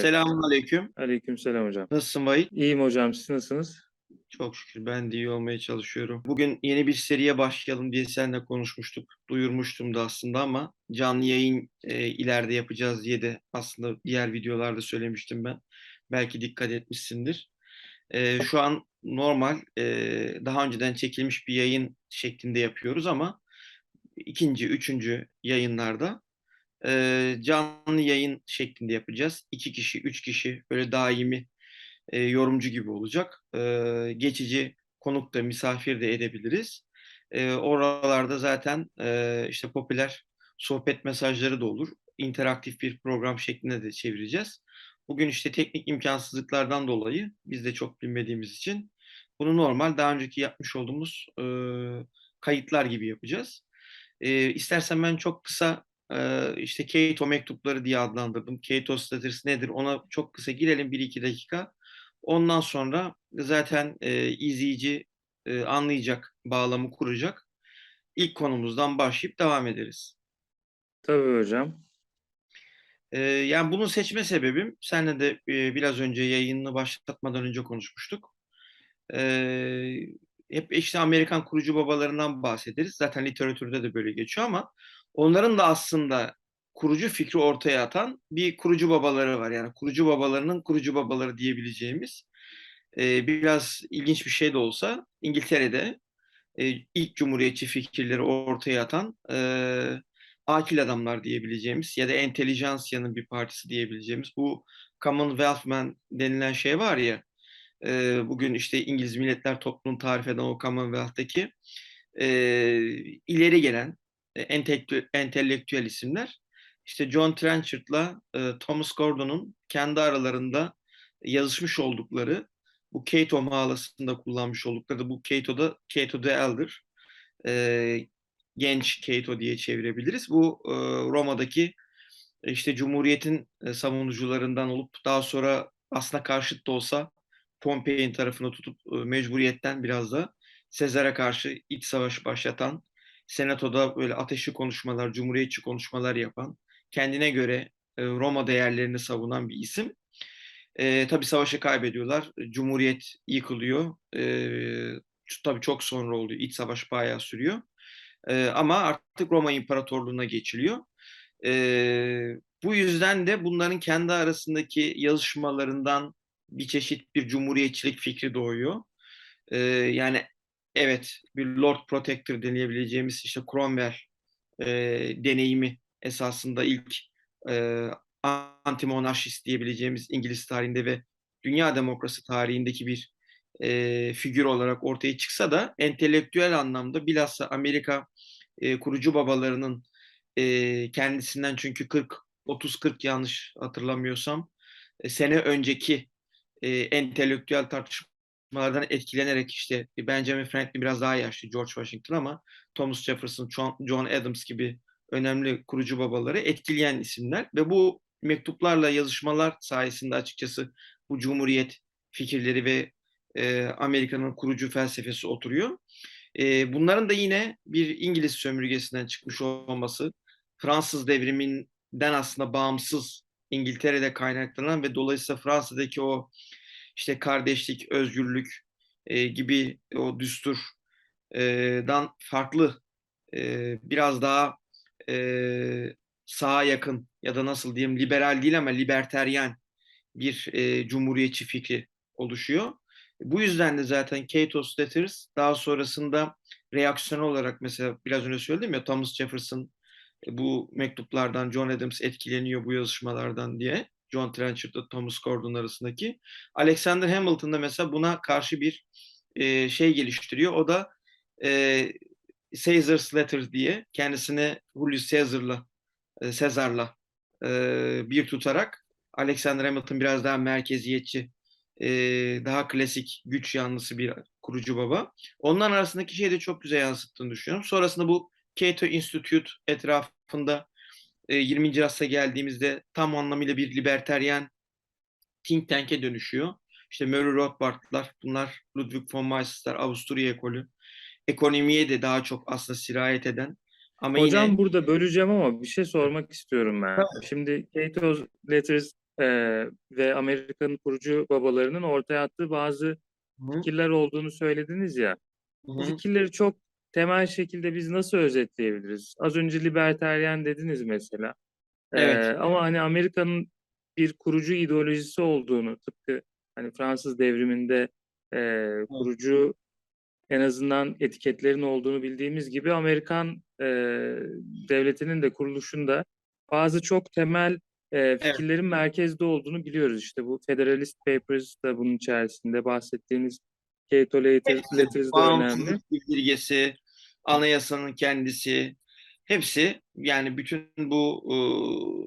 Selamünaleyküm. Aleykümselam hocam. Nasılsın Vahit? İyiyim hocam, siz nasılsınız? Çok şükür ben de iyi olmaya çalışıyorum. Bugün yeni bir seriye başlayalım diye seninle konuşmuştuk. Duyurmuştum da aslında ama canlı yayın e, ileride yapacağız diye de aslında diğer videolarda söylemiştim ben. Belki dikkat etmişsindir. E, şu an normal e, daha önceden çekilmiş bir yayın şeklinde yapıyoruz ama ikinci, üçüncü yayınlarda e, canlı yayın şeklinde yapacağız. İki kişi, üç kişi böyle daimi e, yorumcu gibi olacak. E, geçici konuk da misafir de edebiliriz. E, oralarda zaten e, işte popüler sohbet mesajları da olur. İnteraktif bir program şeklinde de çevireceğiz. Bugün işte teknik imkansızlıklardan dolayı biz de çok bilmediğimiz için bunu normal daha önceki yapmış olduğumuz e, kayıtlar gibi yapacağız. E, istersen ben çok kısa e, işte Keto mektupları diye adlandırdım. Keto status nedir ona çok kısa girelim 1-2 dakika. Ondan sonra zaten e, izleyici e, anlayacak, bağlamı kuracak. İlk konumuzdan başlayıp devam ederiz. Tabii hocam. E, yani bunu seçme sebebim, senle de e, biraz önce yayını başlatmadan önce konuşmuştuk. E, hep işte Amerikan kurucu babalarından bahsederiz. Zaten literatürde de böyle geçiyor ama onların da aslında kurucu fikri ortaya atan bir kurucu babaları var. Yani kurucu babalarının kurucu babaları diyebileceğimiz e, biraz ilginç bir şey de olsa İngiltere'de e, ilk cumhuriyetçi fikirleri ortaya atan e, akil adamlar diyebileceğimiz ya da entelijansiyanın bir partisi diyebileceğimiz bu Commonwealth Man denilen şey var ya bugün işte İngiliz Milletler Topluluğunu tarif eden o Commonwealth'taki e, ileri gelen entelektüel, entelektüel isimler işte John Trenchard'la e, Thomas Gordon'un kendi aralarında yazışmış oldukları bu Cato mağalasında kullanmış oldukları bu Cato'da Cato the Elder e, genç Cato diye çevirebiliriz. Bu e, Roma'daki işte Cumhuriyet'in e, savunucularından olup daha sonra aslında karşıt da olsa Pompei'nin tarafını tutup e, mecburiyetten biraz da Sezar'a karşı iç savaş başlatan, senatoda böyle ateşli konuşmalar, cumhuriyetçi konuşmalar yapan, kendine göre e, Roma değerlerini savunan bir isim. E, tabii savaşı kaybediyorlar. Cumhuriyet yıkılıyor. E, tabii çok sonra oluyor. İç savaş bayağı sürüyor. E, ama artık Roma İmparatorluğu'na geçiliyor. E, bu yüzden de bunların kendi arasındaki yazışmalarından bir çeşit bir cumhuriyetçilik fikri doğuyor. E, yani evet bir Lord Protector deneyebileceğimiz işte Cromwell e, deneyimi esasında ilk e, anti-monarşist diyebileceğimiz İngiliz tarihinde ve dünya demokrasi tarihindeki bir e, figür olarak ortaya çıksa da entelektüel anlamda bilhassa Amerika e, kurucu babalarının e, kendisinden çünkü 40 30-40 yanlış hatırlamıyorsam e, sene önceki e, entelektüel tartışmalardan etkilenerek işte Benjamin Franklin biraz daha yaşlı George Washington ama Thomas Jefferson, John Adams gibi önemli kurucu babaları etkileyen isimler ve bu mektuplarla yazışmalar sayesinde açıkçası bu cumhuriyet fikirleri ve e, Amerika'nın kurucu felsefesi oturuyor. E, bunların da yine bir İngiliz sömürgesinden çıkmış olması, Fransız devriminden aslında bağımsız İngiltere'de kaynaklanan ve dolayısıyla Fransa'daki o işte kardeşlik, özgürlük e, gibi o düsturdan farklı e, biraz daha e, sağa yakın ya da nasıl diyeyim liberal değil ama liberteryen bir e, cumhuriyetçi fikri oluşuyor. Bu yüzden de zaten Cato Letters daha sonrasında reaksiyon olarak mesela biraz önce söyledim ya Thomas Jefferson e, bu mektuplardan John Adams etkileniyor bu yazışmalardan diye. John Trenchard'la Thomas Gordon arasındaki. Alexander Hamilton da mesela buna karşı bir e, şey geliştiriyor. O da e, Caesar's Letter diye kendisine Julius Caesar'la e, Caesar'la e, bir tutarak Alexander Hamilton biraz daha merkeziyetçi, e, daha klasik güç yanlısı bir kurucu baba. Onların arasındaki şeyi de çok güzel yansıttığını düşünüyorum. Sonrasında bu Cato Institute etrafında e, 20. asra geldiğimizde tam anlamıyla bir liberteryen think tank'e dönüşüyor. İşte Murray Rothbard'lar, bunlar Ludwig von Mises'ler, Avusturya ekolü. Ekonomiye de daha çok aslında sirayet eden ama Hocam yine burada böleceğim ama bir şey sormak istiyorum ben. Şimdi Cato Letters eee, ve Amerika'nın kurucu babalarının ortaya attığı bazı Hı fikirler olduğunu söylediniz ya. Hı Bu fikirleri çok temel şekilde biz nasıl özetleyebiliriz? Az önce libertaryen dediniz mesela. Eee, Evet. ama hani Amerika'nın bir kurucu ideolojisi olduğunu tıpkı hani Fransız devriminde Evet. kurucu en azından etiketlerin olduğunu bildiğimiz gibi Amerikan eee, devletinin de kuruluşunda bazı çok temel Evet. fikirlerin merkezde olduğunu biliyoruz. İşte bu Federalist Papers da bunun içerisinde bahsettiğiniz Cato Letters da önemli. bildirgesi, anayasanın kendisi, hepsi yani bütün bu ııı,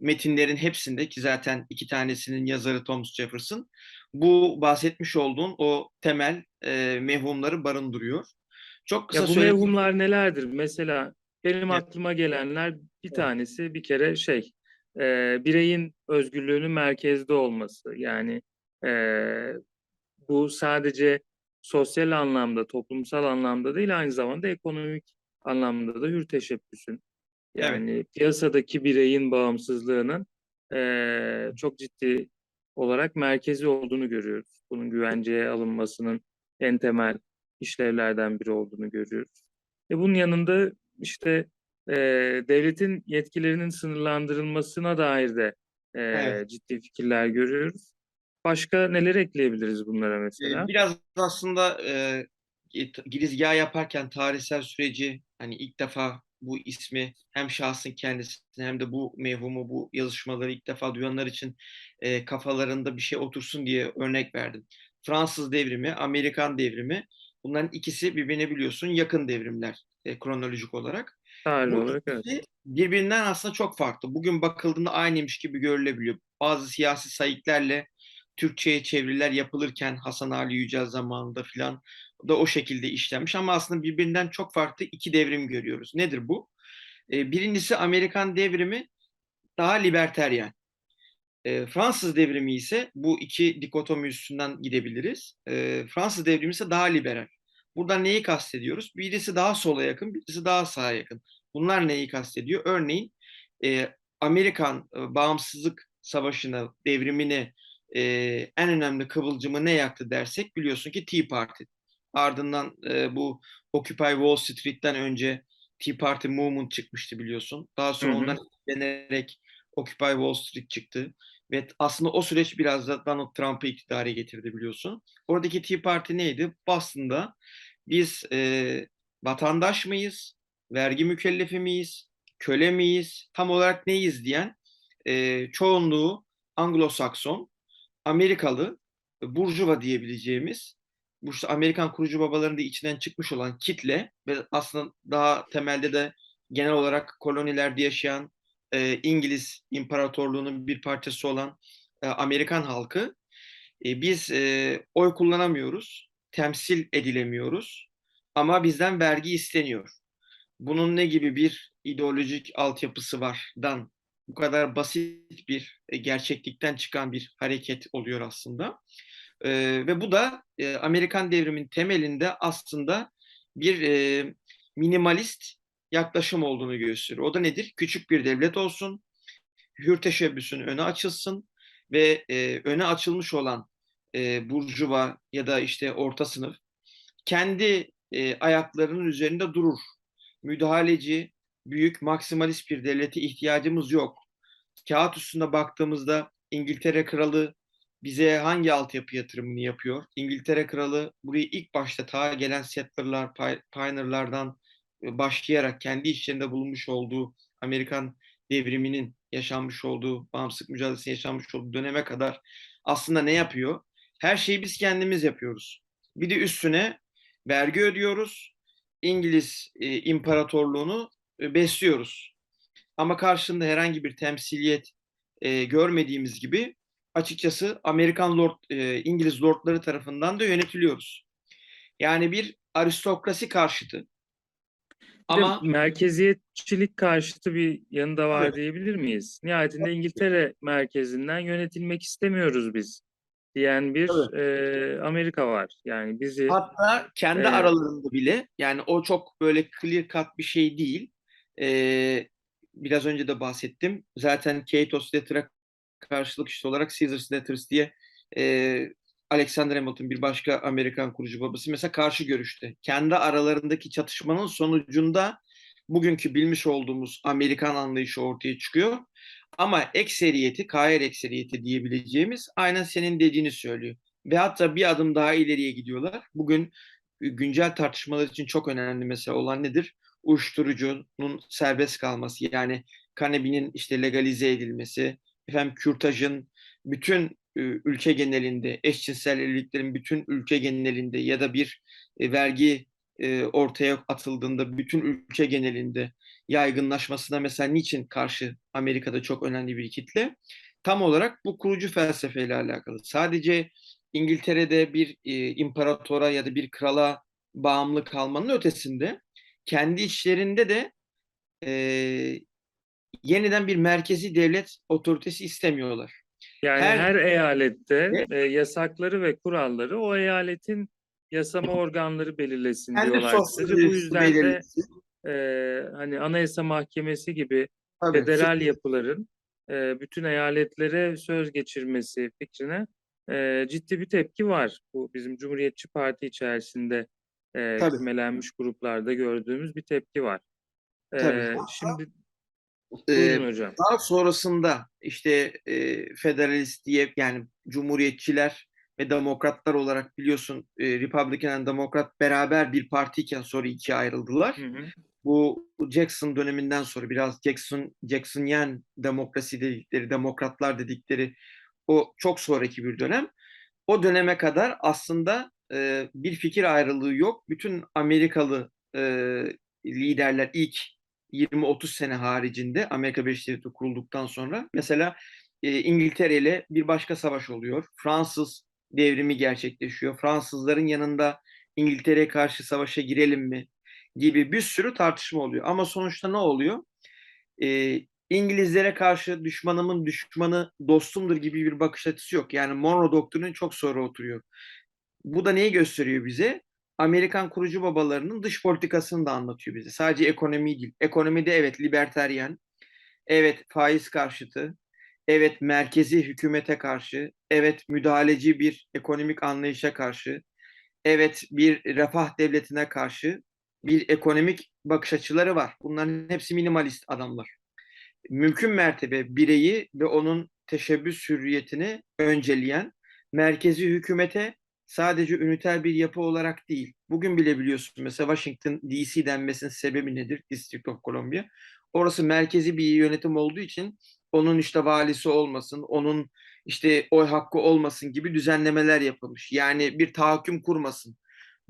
metinlerin hepsinde ki zaten iki tanesinin yazarı Thomas Jefferson bu bahsetmiş olduğun o temel eee, mevhumları barındırıyor. Çok kısa Ya bu söyle mevhumlar nelerdir? Mesela benim Evet. aklıma gelenler bir tanesi bir kere şey eee, bireyin özgürlüğünün merkezde olması. Yani eee, bu sadece sosyal anlamda, toplumsal anlamda değil aynı zamanda ekonomik anlamda da hür teşebbüsün. Evet. Yani piyasadaki bireyin bağımsızlığının eee, çok ciddi olarak merkezi olduğunu görüyoruz. Bunun güvenceye alınmasının en temel işlevlerden biri olduğunu görüyoruz. E bunun yanında işte eee, devletin yetkilerinin sınırlandırılmasına dair de eee, Evet. ciddi fikirler görüyoruz. Başka neler ekleyebiliriz bunlara mesela? biraz aslında eee, git girizgâh yaparken tarihsel süreci hani ilk defa bu ismi hem şahsın kendisini hem de bu mevhumu, bu yazışmaları ilk defa duyanlar için eee, kafalarında bir şey otursun diye örnek verdim. Fransız Devrimi, Amerikan Devrimi bunların ikisi birbirine biliyorsun yakın devrimler eee, kronolojik olarak. Tarih olarak evet. birbirinden aslında çok farklı. Bugün bakıldığında aynıymış gibi görülebiliyor. Bazı siyasi sayıklarla Türkçe'ye çeviriler yapılırken Hasan Ali Yücel zamanında filan da o şekilde işlenmiş ama aslında birbirinden çok farklı iki devrim görüyoruz. Nedir bu? Eee, birincisi Amerikan Devrimi daha libertaryen. Eee, Fransız Devrimi ise bu iki dikotomi üstünden gidebiliriz. Eee, Fransız Devrimi ise daha liberal. Buradan neyi kastediyoruz? Birisi daha sola yakın, birisi daha sağa yakın. Bunlar neyi kastediyor? Örneğin eee, Amerikan eee, bağımsızlık savaşını, devrimini eee, en önemli kıvılcımı ne yaktı dersek biliyorsun ki Tea Party. Ardından eee, bu Occupy Wall Street'ten önce Tea Party Movement çıkmıştı biliyorsun. Daha Hı sonra hı. ondan etkilenerek Occupy Wall Street çıktı ve aslında o süreç biraz da Donald Trump'ı iktidara getirdi biliyorsun. Oradaki Tea Party neydi? Aslında biz eee, vatandaş mıyız, vergi mükellefi miyiz, köle miyiz, tam olarak neyiz diyen eee, çoğunluğu Anglo-Sakson, Amerikalı, Burjuva diyebileceğimiz, bu işte Amerikan kurucu babalarının da içinden çıkmış olan kitle ve aslında daha temelde de genel olarak kolonilerde yaşayan eee, İngiliz İmparatorluğu'nun bir parçası olan eee, Amerikan halkı e, biz eee, oy kullanamıyoruz, temsil edilemiyoruz ama bizden vergi isteniyor. Bunun ne gibi bir ideolojik altyapısı vardan bu kadar basit bir e, gerçeklikten çıkan bir hareket oluyor aslında. Eee, ve bu da eee, Amerikan devriminin temelinde aslında bir eee, minimalist yaklaşım olduğunu gösteriyor. O da nedir? Küçük bir devlet olsun, hür teşebbüsün önü açılsın ve eee, öne açılmış olan eee, burjuva ya da işte orta sınıf kendi eee, ayaklarının üzerinde durur. Müdahaleci, büyük, maksimalist bir devlete ihtiyacımız yok. Kağıt üstünde baktığımızda İngiltere Kralı bize hangi altyapı yatırımını yapıyor? İngiltere Kralı burayı ilk başta ta gelen settler'lar, pioneer'lardan e, başlayarak kendi içlerinde bulunmuş olduğu Amerikan devriminin yaşanmış olduğu, bağımsızlık mücadelesinin yaşanmış olduğu döneme kadar aslında ne yapıyor? Her şeyi biz kendimiz yapıyoruz. Bir de üstüne vergi ödüyoruz. İngiliz e, İmparatorluğunu besliyoruz. Ama karşında herhangi bir temsiliyet e, görmediğimiz gibi açıkçası Amerikan lord, e, İngiliz lordları tarafından da yönetiliyoruz. Yani bir aristokrasi karşıtı. Ama merkeziyetçilik karşıtı bir yanı da var Evet. diyebilir miyiz? Nihayetinde İngiltere merkezinden yönetilmek istemiyoruz biz diyen bir eee, Amerika var. Yani bizi hatta kendi Evet. aralarında bile yani o çok böyle clear cut bir şey değil. E, biraz önce de bahsettim. Zaten Keitos Letter'a karşılık işte olarak Caesar's Letters diye e, Alexander Hamilton bir başka Amerikan kurucu babası mesela karşı görüşte. Kendi aralarındaki çatışmanın sonucunda bugünkü bilmiş olduğumuz Amerikan anlayışı ortaya çıkıyor. Ama ekseriyeti, kair ekseriyeti diyebileceğimiz aynen senin dediğini söylüyor. Ve hatta bir adım daha ileriye gidiyorlar. Bugün güncel tartışmalar için çok önemli mesela olan nedir? Uyuşturucunun serbest kalması yani kanabinin işte legalize edilmesi, efendim kürtajın bütün ülke genelinde, eşcinsel evliliklerin bütün ülke genelinde ya da bir e, vergi e, ortaya atıldığında bütün ülke genelinde yaygınlaşmasına mesela niçin karşı Amerika'da çok önemli bir kitle? Tam olarak bu kurucu felsefeyle alakalı. Sadece İngiltere'de bir e, imparatora ya da bir krala bağımlı kalmanın ötesinde kendi içlerinde de e, yeniden bir merkezi devlet otoritesi istemiyorlar. Yani Her- her, eyalette e, yasakları ve kuralları o eyaletin yasama organları belirlesin Kendi diyorlar kısaca. Bu yüzden de e, hani Anayasa Mahkemesi gibi Tabii. federal yapıların e, bütün eyaletlere söz geçirmesi fikrine e, ciddi bir tepki var. Bu bizim Cumhuriyetçi Parti içerisinde e, Tabii. kümelenmiş gruplarda gördüğümüz bir tepki var. E, Tabii. şimdi Ee, buyurun hocam. Daha sonrasında işte e, federalist diye yani cumhuriyetçiler ve demokratlar olarak biliyorsun e, Republican ve Demokrat beraber bir partiyken sonra ikiye ayrıldılar. Hı hı. Bu Jackson döneminden sonra biraz Jackson Jacksonian demokrasi dedikleri, demokratlar dedikleri o çok sonraki bir dönem. O döneme kadar aslında e, bir fikir ayrılığı yok. Bütün Amerikalı e, liderler ilk 20-30 sene haricinde Amerika Birleşik Devletleri kurulduktan sonra mesela e, İngiltere ile bir başka savaş oluyor. Fransız devrimi gerçekleşiyor. Fransızların yanında İngiltere'ye karşı savaşa girelim mi gibi bir sürü tartışma oluyor. Ama sonuçta ne oluyor? E, İngilizlere karşı düşmanımın düşmanı dostumdur gibi bir bakış açısı yok. Yani Monroe doktrinin çok sonra oturuyor. Bu da neyi gösteriyor bize? Amerikan kurucu babalarının dış politikasını da anlatıyor bize. Sadece ekonomi değil. Ekonomide evet liberteryen, evet faiz karşıtı, evet merkezi hükümete karşı, evet müdahaleci bir ekonomik anlayışa karşı, evet bir refah devletine karşı bir ekonomik bakış açıları var. Bunların hepsi minimalist adamlar. Mümkün mertebe bireyi ve onun teşebbüs hürriyetini önceleyen merkezi hükümete sadece üniter bir yapı olarak değil. Bugün bile biliyorsun mesela Washington DC denmesinin sebebi nedir? District of Columbia. Orası merkezi bir yönetim olduğu için onun işte valisi olmasın, onun işte oy hakkı olmasın gibi düzenlemeler yapılmış. Yani bir tahakküm kurmasın,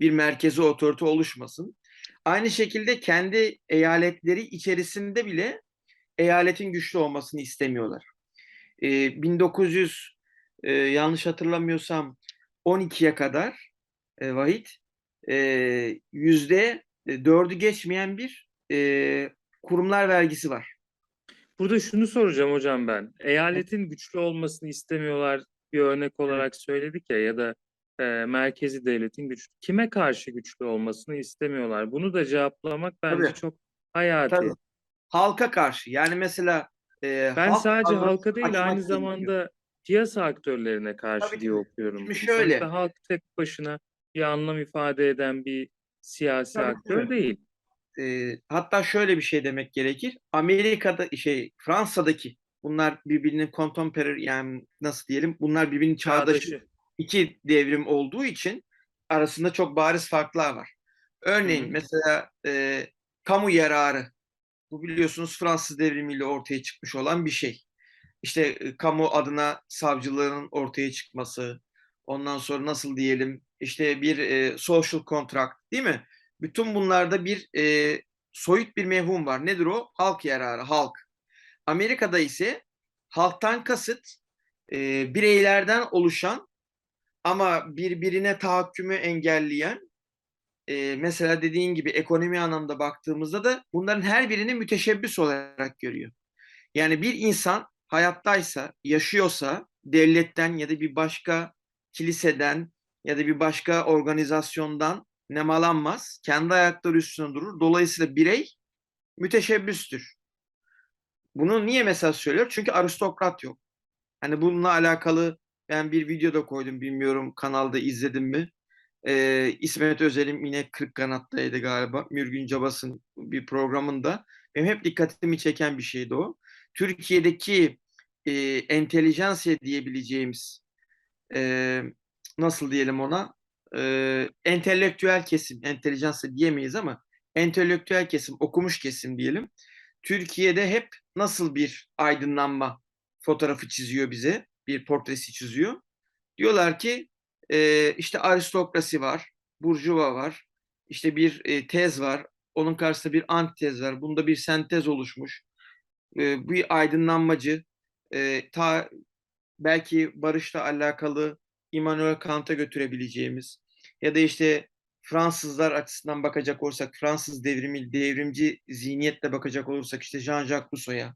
bir merkezi otorite oluşmasın. Aynı şekilde kendi eyaletleri içerisinde bile eyaletin güçlü olmasını istemiyorlar. Ee, 1900 e, yanlış hatırlamıyorsam 12'ye kadar e, Vahit e, yüzde dördü geçmeyen bir e, kurumlar vergisi var. Burada şunu soracağım hocam ben. Eyaletin güçlü olmasını istemiyorlar bir örnek olarak söyledik ya ya da e, merkezi devletin güçlü. Kime karşı güçlü olmasını istemiyorlar? Bunu da cevaplamak bence Tabii. çok hayati. Tabii. Halka karşı yani mesela e, Ben halk sadece halka değil aynı zamanda piyasa aktörlerine karşı Tabii diye ki. okuyorum. Şimdi şöyle. Sonuçta halk tek başına bir anlam ifade eden bir siyasi Tabii, aktör tabii. değil. E, hatta şöyle bir şey demek gerekir. Amerika'da şey Fransa'daki bunlar birbirinin contemporary yani nasıl diyelim bunlar birbirinin çağdaşı Çağdaşı. iki devrim olduğu için arasında çok bariz farklar var. Örneğin hı. mesela e, kamu yararı. Bu biliyorsunuz Fransız devrimiyle ortaya çıkmış olan bir şey. İşte kamu adına savcılığın ortaya çıkması, ondan sonra nasıl diyelim işte bir e, social contract değil mi? Bütün bunlarda bir e, soyut bir mevhum var. Nedir o? Halk yararı, halk. Amerika'da ise halktan kasıt e, bireylerden oluşan ama birbirine tahakkümü engelleyen e, mesela dediğin gibi ekonomi anlamda baktığımızda da bunların her birini müteşebbis olarak görüyor. Yani bir insan hayattaysa, yaşıyorsa devletten ya da bir başka kiliseden ya da bir başka organizasyondan nemalanmaz. Kendi ayakları üstüne durur. Dolayısıyla birey müteşebbüstür. Bunu niye mesela söylüyor? Çünkü aristokrat yok. Hani bununla alakalı ben bir video da koydum bilmiyorum kanalda izledim mi? Ee, İsmet Özel'in yine Kırk Kanat'taydı galiba. Mürgün Cabas'ın bir programında. Benim hep dikkatimi çeken bir şeydi o. Türkiye'deki e, entelijansiye diyebileceğimiz e, nasıl diyelim ona e, entelektüel kesim, entelijansiye diyemeyiz ama entelektüel kesim, okumuş kesim diyelim. Türkiye'de hep nasıl bir aydınlanma fotoğrafı çiziyor bize, bir portresi çiziyor. Diyorlar ki e, işte aristokrasi var, burjuva var, işte bir e, tez var, onun karşısında bir antitez var, bunda bir sentez oluşmuş. E, bir aydınlanmacı, e, ta belki barışla alakalı Immanuel Kant'a götürebileceğimiz ya da işte Fransızlar açısından bakacak olursak Fransız devrimi, devrimci zihniyetle bakacak olursak işte Jean-Jacques Rousseau'ya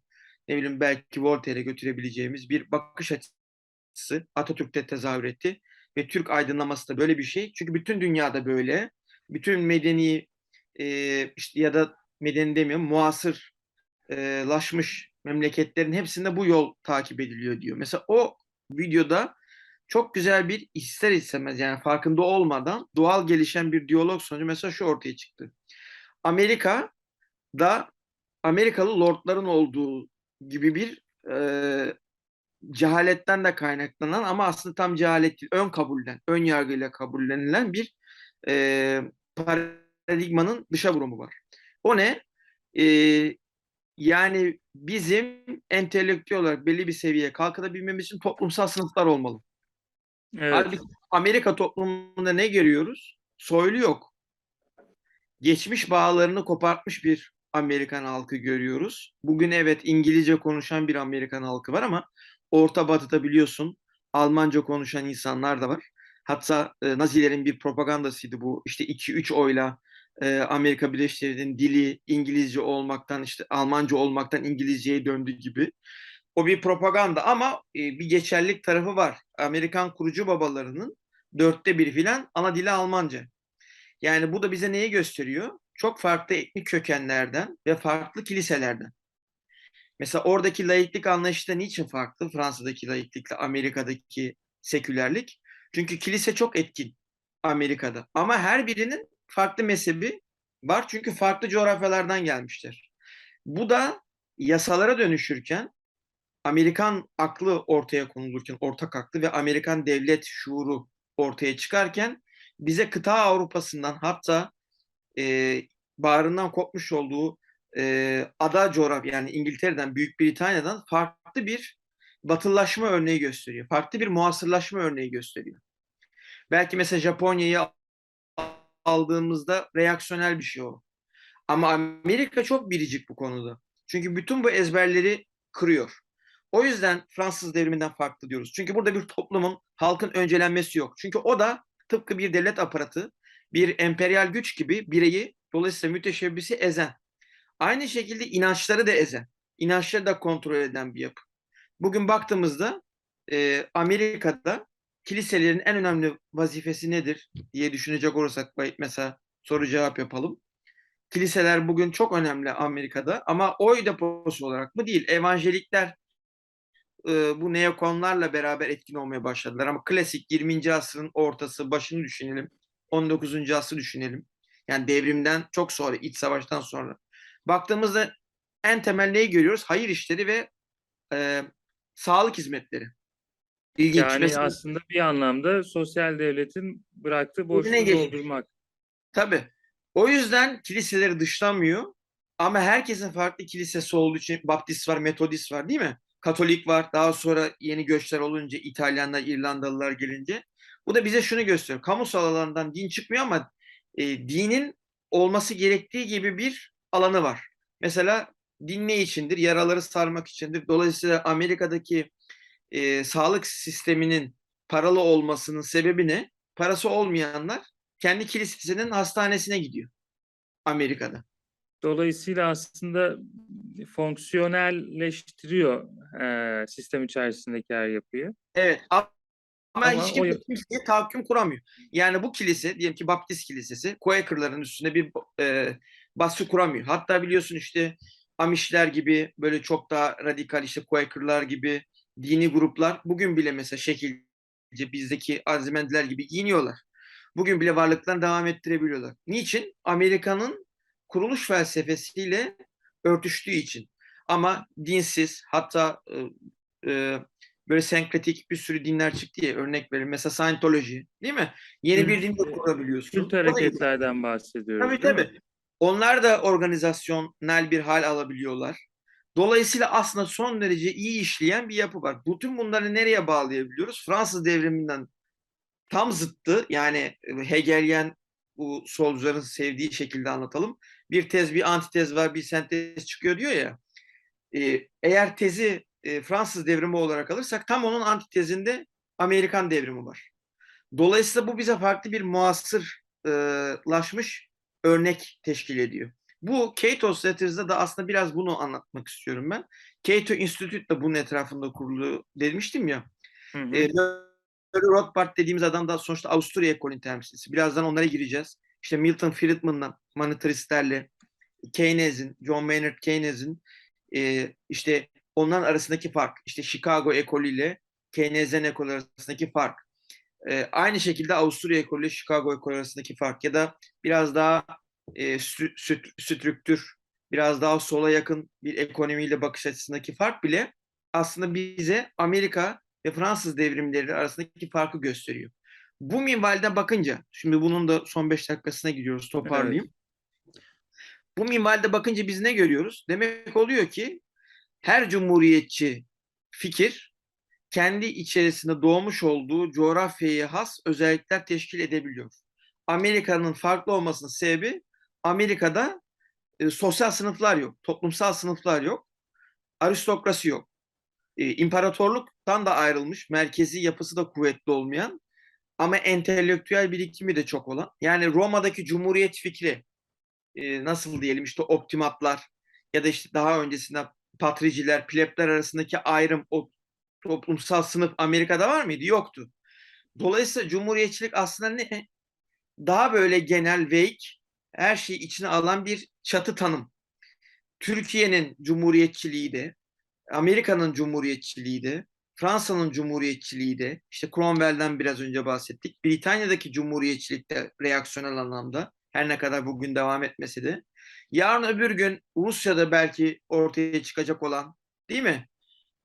ne bileyim belki Voltaire'e götürebileceğimiz bir bakış açısı Atatürk'te tezahür etti ve Türk aydınlaması da böyle bir şey. Çünkü bütün dünyada böyle. Bütün medeni e, işte ya da medeni demiyorum muasır laşmış memleketlerin hepsinde bu yol takip ediliyor diyor. Mesela o videoda çok güzel bir ister istemez yani farkında olmadan doğal gelişen bir diyalog sonucu mesela şu ortaya çıktı. Amerika'da Amerikalı lordların olduğu gibi bir e, cehaletten de kaynaklanan ama aslında tam cehalet değil, ön kabullen, ön yargıyla kabullenilen bir e, paradigmanın dışa vurumu var. O ne? E, yani bizim entelektüel olarak belli bir seviyeye kalkınabilmemiz için toplumsal sınıflar olmalı. Evet. Halbuki Amerika toplumunda ne görüyoruz? Soylu yok. Geçmiş bağlarını kopartmış bir Amerikan halkı görüyoruz. Bugün evet İngilizce konuşan bir Amerikan halkı var ama Orta Batı'da biliyorsun Almanca konuşan insanlar da var. Hatta e, Nazilerin bir propagandasıydı bu. İşte 2-3 oyla e, Amerika Birleşik Devletleri'nin dili İngilizce olmaktan işte Almanca olmaktan İngilizceye döndü gibi. O bir propaganda ama e, bir geçerlilik tarafı var. Amerikan kurucu babalarının dörtte biri filan ana dili Almanca. Yani bu da bize neyi gösteriyor? Çok farklı etnik kökenlerden ve farklı kiliselerden. Mesela oradaki laiklik anlayışı da niçin farklı? Fransa'daki laiklikle Amerika'daki sekülerlik. Çünkü kilise çok etkin Amerika'da. Ama her birinin farklı mezhebi var. Çünkü farklı coğrafyalardan gelmişler. Bu da yasalara dönüşürken Amerikan aklı ortaya konulurken, ortak aklı ve Amerikan devlet şuuru ortaya çıkarken bize kıta Avrupa'sından hatta e, bağrından kopmuş olduğu e, ada coğrafya yani İngiltere'den, Büyük Britanya'dan farklı bir batılılaşma örneği gösteriyor. Farklı bir muasırlaşma örneği gösteriyor. Belki mesela Japonya'yı aldığımızda reaksiyonel bir şey o. Ama Amerika çok biricik bu konuda. Çünkü bütün bu ezberleri kırıyor. O yüzden Fransız devriminden farklı diyoruz. Çünkü burada bir toplumun, halkın öncelenmesi yok. Çünkü o da tıpkı bir devlet aparatı, bir emperyal güç gibi bireyi dolayısıyla müteşebbisi ezen. Aynı şekilde inançları da ezen. İnançları da kontrol eden bir yapı. Bugün baktığımızda e, Amerika'da kiliselerin en önemli vazifesi nedir diye düşünecek olursak mesela soru cevap yapalım. Kiliseler bugün çok önemli Amerika'da ama oy deposu olarak mı değil. Evangelikler e, bu neokonlarla beraber etkin olmaya başladılar. Ama klasik 20. asrın ortası başını düşünelim. 19. asrı düşünelim. Yani devrimden çok sonra, iç savaştan sonra. Baktığımızda en temel neyi görüyoruz? Hayır işleri ve e, sağlık hizmetleri. İlginç. Yani Mesela, aslında bir anlamda sosyal devletin bıraktığı boşluğu doldurmak. Tabii. O yüzden kiliseleri dışlamıyor. Ama herkesin farklı kilisesi olduğu için Baptist var, Metodist var değil mi? Katolik var. Daha sonra yeni göçler olunca İtalyanlar, İrlandalılar gelince. Bu da bize şunu gösteriyor. Kamusal alandan din çıkmıyor ama e, dinin olması gerektiği gibi bir alanı var. Mesela din ne içindir? Yaraları sarmak içindir. Dolayısıyla Amerika'daki e, sağlık sisteminin paralı olmasının sebebi ne? Parası olmayanlar kendi kilisesinin hastanesine gidiyor Amerika'da. Dolayısıyla aslında fonksiyonelleştiriyor e, sistem içerisindeki her yapıyı. Evet ama, Ama hiç o kimse kimseye tahakküm kuramıyor. Yani bu kilise diyelim ki Baptist kilisesi Quaker'ların üstünde bir e, baskı kuramıyor. Hatta biliyorsun işte Amişler gibi böyle çok daha radikal işte Quaker'lar gibi dini gruplar bugün bile mesela şekilce bizdeki azimendiler gibi giyiniyorlar. Bugün bile varlıklarını devam ettirebiliyorlar. Niçin? Amerika'nın kuruluş felsefesiyle örtüştüğü için. Ama dinsiz hatta e, e, böyle senkretik bir sürü dinler çıktı ya örnek verin. Mesela Scientology değil mi? Yeni bir din de kurabiliyorsun. Kült hareketlerden bahsediyoruz. Tabii değil mi? tabii. Onlar da organizasyonel bir hal alabiliyorlar. Dolayısıyla aslında son derece iyi işleyen bir yapı var. Bütün bunları nereye bağlayabiliyoruz? Fransız devriminden tam zıttı. Yani Hegelyen bu solcuların sevdiği şekilde anlatalım. Bir tez, bir antitez var, bir sentez çıkıyor diyor ya. Ee, eğer tezi e, Fransız devrimi olarak alırsak tam onun antitezinde Amerikan devrimi var. Dolayısıyla bu bize farklı bir muasırlaşmış örnek teşkil ediyor. Bu Cato Strategies'de de aslında biraz bunu anlatmak istiyorum ben. Cato Institute de bunun etrafında kurulu demiştim ya. Hı hı. E, Rothbard dediğimiz adam da sonuçta Avusturya ekolünün temsilcisi. Birazdan onlara gireceğiz. İşte Milton Friedman'la, monetaristlerle, Keynes'in, John Maynard Keynes'in e, işte onların arasındaki fark, işte Chicago ekolüyle Keynesyen ekolü arasındaki fark. E, aynı şekilde Avusturya ekolü ile Chicago ekolü arasındaki fark ya da biraz daha e, stü- stü- strüktür, biraz daha sola yakın bir ekonomiyle bakış açısındaki fark bile aslında bize Amerika ve Fransız devrimleri arasındaki farkı gösteriyor. Bu minvalde bakınca, şimdi bunun da son 5 dakikasına gidiyoruz toparlayayım. Bu minvalde bakınca biz ne görüyoruz? Demek oluyor ki her cumhuriyetçi fikir kendi içerisinde doğmuş olduğu coğrafyaya has özellikler teşkil edebiliyor. Amerika'nın farklı olmasının sebebi Amerika'da e, sosyal sınıflar yok, toplumsal sınıflar yok, aristokrasi yok. E, imparatorluktan da ayrılmış, merkezi yapısı da kuvvetli olmayan ama entelektüel birikimi de çok olan. Yani Roma'daki cumhuriyet fikri e, nasıl diyelim işte optimatlar ya da işte daha öncesinde patriciler, plebler arasındaki ayrım o toplumsal sınıf Amerika'da var mıydı? Yoktu. Dolayısıyla cumhuriyetçilik aslında ne? Daha böyle genel, vague, her şeyi içine alan bir çatı tanım. Türkiye'nin cumhuriyetçiliği de, Amerika'nın cumhuriyetçiliği de, Fransa'nın cumhuriyetçiliği de, işte Cromwell'den biraz önce bahsettik. Britanya'daki cumhuriyetçilik de reaksiyonel anlamda, her ne kadar bugün devam etmesi de. Yarın öbür gün Rusya'da belki ortaya çıkacak olan, değil mi?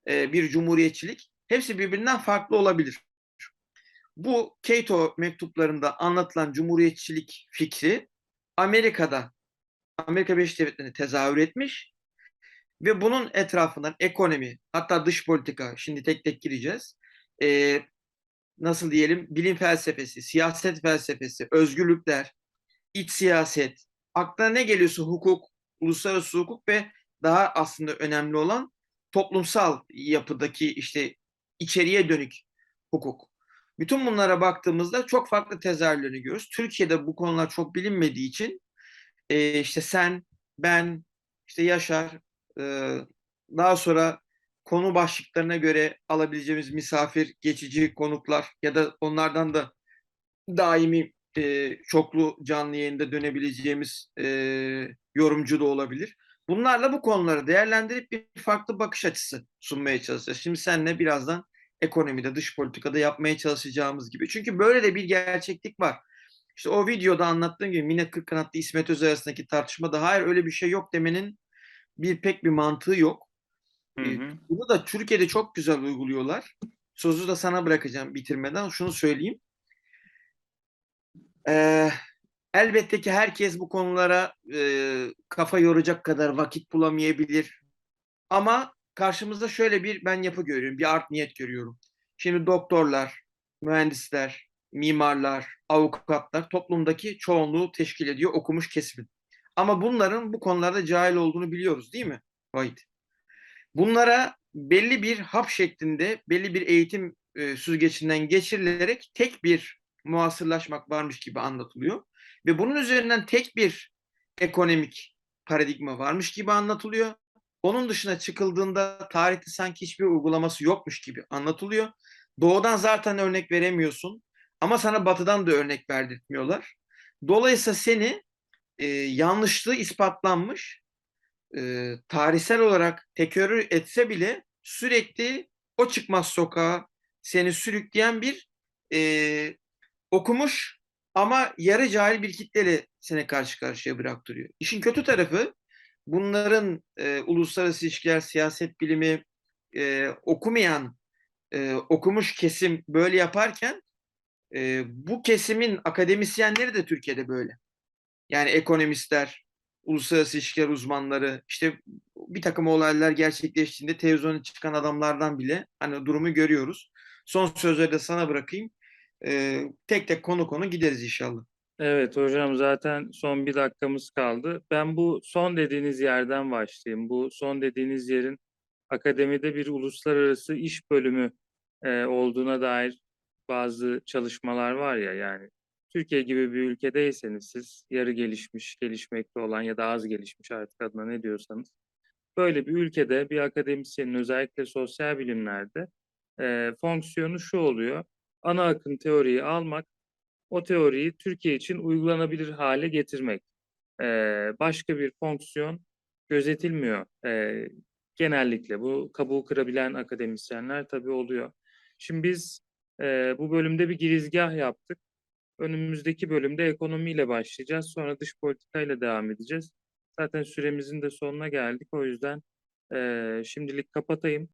Ee, bir cumhuriyetçilik. Hepsi birbirinden farklı olabilir. Bu Cato mektuplarında anlatılan cumhuriyetçilik fikri Amerika'da, Amerika Birleşik Devletleri'ne tezahür etmiş ve bunun etrafından ekonomi, hatta dış politika, şimdi tek tek gireceğiz. Ee, nasıl diyelim, bilim felsefesi, siyaset felsefesi, özgürlükler, iç siyaset, aklına ne geliyorsa hukuk, uluslararası hukuk ve daha aslında önemli olan toplumsal yapıdaki işte içeriye dönük hukuk. Bütün bunlara baktığımızda çok farklı tezahürlerini görüyoruz. Türkiye'de bu konular çok bilinmediği için e, işte sen, ben, işte Yaşar, e, daha sonra konu başlıklarına göre alabileceğimiz misafir, geçici konuklar ya da onlardan da daimi e, çoklu canlı yayında dönebileceğimiz e, yorumcu da olabilir. Bunlarla bu konuları değerlendirip bir farklı bakış açısı sunmaya çalışacağız. Şimdi seninle birazdan ekonomide, dış politikada yapmaya çalışacağımız gibi. Çünkü böyle de bir gerçeklik var. İşte o videoda anlattığım gibi Minnet Kırkkanatlı İsmet Özel arasındaki tartışmada hayır öyle bir şey yok demenin bir pek bir mantığı yok. Hı hı. Bunu da Türkiye'de çok güzel uyguluyorlar. Sözü de sana bırakacağım bitirmeden. Şunu söyleyeyim. Ee, elbette ki herkes bu konulara e, kafa yoracak kadar vakit bulamayabilir. Ama karşımızda şöyle bir ben yapı görüyorum, bir art niyet görüyorum. Şimdi doktorlar, mühendisler, mimarlar, avukatlar toplumdaki çoğunluğu teşkil ediyor okumuş kesimin. Ama bunların bu konularda cahil olduğunu biliyoruz değil mi? Vahit. Bunlara belli bir hap şeklinde, belli bir eğitim e, süzgecinden geçirilerek tek bir muasırlaşmak varmış gibi anlatılıyor. Ve bunun üzerinden tek bir ekonomik paradigma varmış gibi anlatılıyor. Onun dışına çıkıldığında tarihte sanki hiçbir uygulaması yokmuş gibi anlatılıyor. Doğudan zaten örnek veremiyorsun ama sana batıdan da örnek verdirtmiyorlar. Dolayısıyla seni e, yanlışlığı ispatlanmış, e, tarihsel olarak tekrar etse bile sürekli o çıkmaz sokağa seni sürükleyen bir e, okumuş ama yarı cahil bir kitleyle seni karşı karşıya bıraktırıyor. İşin kötü tarafı bunların e, uluslararası ilişkiler, siyaset bilimi e, okumayan, e, okumuş kesim böyle yaparken e, bu kesimin akademisyenleri de Türkiye'de böyle. Yani ekonomistler, uluslararası ilişkiler uzmanları, işte bir takım olaylar gerçekleştiğinde televizyona çıkan adamlardan bile hani durumu görüyoruz. Son sözleri de sana bırakayım. E, tek tek konu konu gideriz inşallah. Evet hocam zaten son bir dakikamız kaldı. Ben bu son dediğiniz yerden başlayayım. Bu son dediğiniz yerin akademide bir uluslararası iş bölümü e, olduğuna dair bazı çalışmalar var ya yani Türkiye gibi bir ülkedeyseniz siz yarı gelişmiş, gelişmekte olan ya da az gelişmiş artık adına ne diyorsanız böyle bir ülkede bir akademisyenin özellikle sosyal bilimlerde e, fonksiyonu şu oluyor. Ana akım teoriyi almak, o teoriyi Türkiye için uygulanabilir hale getirmek. E, başka bir fonksiyon gözetilmiyor e, genellikle. Bu kabuğu kırabilen akademisyenler tabii oluyor. Şimdi biz e, bu bölümde bir girizgah yaptık. Önümüzdeki bölümde ekonomiyle başlayacağız. Sonra dış politikayla devam edeceğiz. Zaten süremizin de sonuna geldik. O yüzden e, şimdilik kapatayım.